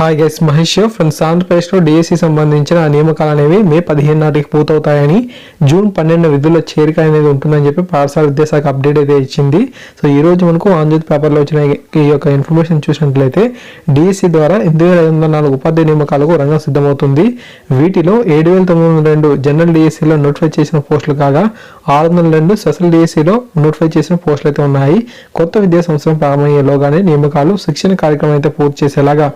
Hi guys Mahesh friends ఆంధ్రప్రదేశ్లో DSC సంబంధించిన నియామకాలు అనేవి మే పదిహేను నాటికి పూర్తవుతాయని జూన్ పన్నెండు విధుల్లో చేరిక అనేది ఉంటుందని చెప్పి పాఠశాల విద్యాశాఖ అప్డేట్ అయితే ఇచ్చింది. సో ఈ రోజు మనకు ఆంధ్రజ్యోతి పేపర్లో వచ్చిన ఈ యొక్క ఇన్ఫర్మేషన్ చూసినట్లయితే డిఎస్సి ద్వారా ఎనిమిది వేల ఐదు వందల నాలుగు ఉపాధ్యాయ నియామకాలకు రంగం సిద్ధమవుతుంది. వీటిలో ఏడు వేల తొమ్మిది వందల రెండు జనరల్ డిఎస్సిలో నోటిఫై చేసిన పోస్టులు కాగా ఆరు వందల రెండు స్పెషల్ డిఎస్సిలో నోటిఫై చేసిన పోస్టులు అయితే ఉన్నాయి. కొత్త విద్యా సంవత్సరం ప్రారంభమయ్యేలోగానే నియామకాలు శిక్షణ కార్యక్రమం అయితే పూర్తి చేసేలాగా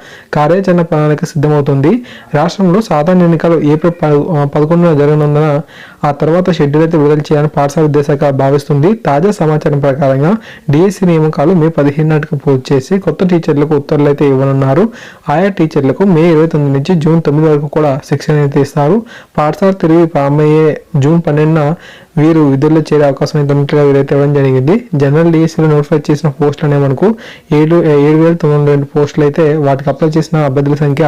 కార్యాచరణ ప్రణాళిక సిద్ధమవుతుంది. రాష్ట్రంలో సాధారణ ఎన్నికలు ఏప్రిల్ ప- పదకొండున జరగనుందన ఆ తర్వాత షెడ్యూల్ అయితే విడుదల చేయాలని పాఠశాల విద్యాశాఖ భావిస్తుంది. తాజా సమాచారం ప్రకారంగా డిఎస్సి నియామకాలు మే పదిహేను నాటికి పూర్తి చేసి కొత్త టీచర్లకు ఉత్తర్వులు అయితే ఇవ్వనున్నారు. ఆయా టీచర్లకు మే ఇరవై తొమ్మిది నుంచి జూన్ తొమ్మిది వరకు కూడా శిక్షణ అయితే ఇస్తారు. పాఠశాల తిరిగి ప్రారంభమయ్యే జూన్ పన్నెండున వీరు విధుల్లో చేరే అవకాశం అయితే ఉన్నట్లుగా వీరైతే ఇవ్వడం జరిగింది. జనరల్ డిఎస్సీలో నోటిఫై చేసిన పోస్టులు అనే మనకు ఏడు ఏడు వేల తొమ్మిది వందల రెండు పోస్టులు అయితే వాటికి అప్లై చేసిన అభ్యర్థుల సంఖ్య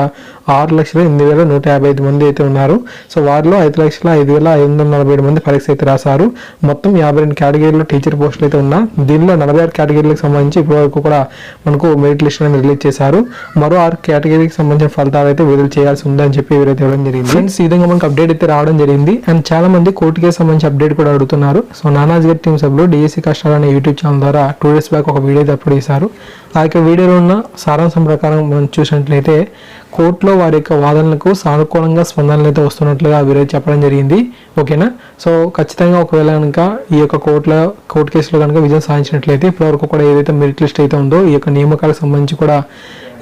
ఆరు లక్షల ఎనిమిది వేల నూట యాభై ఐదు మంది అయితే ఉన్నారు. సో వారిలో ఐదు లక్షల ఐదు వేల ఐదు వందల నలభై ఏడు మంది పరీక్ష అయితే రాశారు. మొత్తం యాభై రెండు కేటగిరీలో టీచర్ పోస్టులు అయితే ఉన్నా దీనిలో నలభై ఆరు కేటగిరీలకు సంబంధించి ఇప్పటివరకు కూడా మనకు మెరిట్ లిస్ట్ అనేది రిలీజ్ చేశారు. మరో ఆరు కేటగిరీకి సంబంధించిన ఫలితాలు అయితే విడుదల చేయాల్సి ఉందని చెప్పి వీరైతే ఇవ్వడం జరిగింది. ఫ్రెండ్స్ ఈ విధంగా మనకు అప్డేట్ అయితే రావడం జరిగింది. అండ్ చాలా మంది కోర్టు కేసు సంబంధించి అప్డేట్ కూడా అడుగుతున్నారు. సో నానాజ్ గారి టీమ్ సభ్యులు డిఎస్సీ కష్టాలు అనే యూట్యూబ్ ఛానల్ ద్వారా టూ డేస్ బ్యాక్ ఒక వీడియో అప్లోడ్ చేశారు. ఆ యొక్క వీడియోలో ఉన్న సారాంశం ప్రకారం మనం చూసినట్లయితే కోర్టులో వారి యొక్క వాదనలకు సానుకూలంగా స్పందనలు అయితే వస్తున్నట్లుగా వీరైతే చెప్పడం జరిగింది. ఓకేనా? సో ఖచ్చితంగా ఒకవేళ కనుక ఈ యొక్క కోర్టులో కోర్టు కేసులో కనుక విజయం సాధించినట్లయితే ఇప్పటివరకు కూడా ఏదైతే మెరిట్ లిస్ట్ అయితే ఉందో ఈ యొక్క నియామకాలకు సంబంధించి కూడా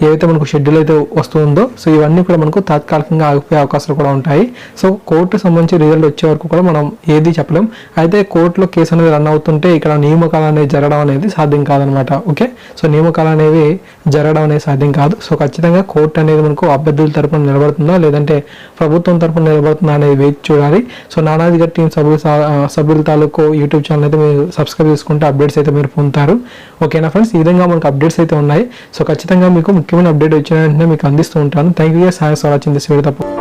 ఏదైతే మనకు షెడ్యూల్ అయితే వస్తుందో సో ఇవన్నీ కూడా మనకు తాత్కాలికంగా ఆగిపోయే అవకాశాలు కూడా ఉంటాయి. సో కోర్టు సంబంధించి రిజల్ట్ వచ్చే వరకు కూడా మనం ఏది చెప్పలేం అయితే కోర్టులో కేసు అనేది రన్ అవుతుంటే ఇక్కడ నియామకాలు అనేది జరగడం అనేది సాధ్యం కాదనమాట. ఓకే? సో నియామకాలు అనేవి జరగడం అనేది సాధ్యం కాదు. సో ఖచ్చితంగా కోర్టు అనేది మనకు అభ్యర్థుల తరపున నిలబడుతుందా? లేదంటే ప్రభుత్వం తరపున నిలబడుతుందా అనేది వేచి చూడాలి. సో నానాజీ గారి టీం సభ్యుల సభ్యుల తాలూకు యూట్యూబ్ ఛానల్ అయితే మీరు సబ్స్క్రైబ్ చేసుకుంటే అప్డేట్స్ అయితే మీరు పొందుతారు. ఓకేనా ఫ్రెండ్స్? ఈ విధంగా మనకు అప్డేట్స్ అయితే ఉన్నాయి. సో ఖచ్చితంగా మీకు ముఖ్యమైన అప్డేట్ వచ్చిన వెంటనే మీకు అందిస్తూ ఉంటాను. థ్యాంక్ యూ సాయస్ వాచింగ్ దిస్ వీడియో. తప్ప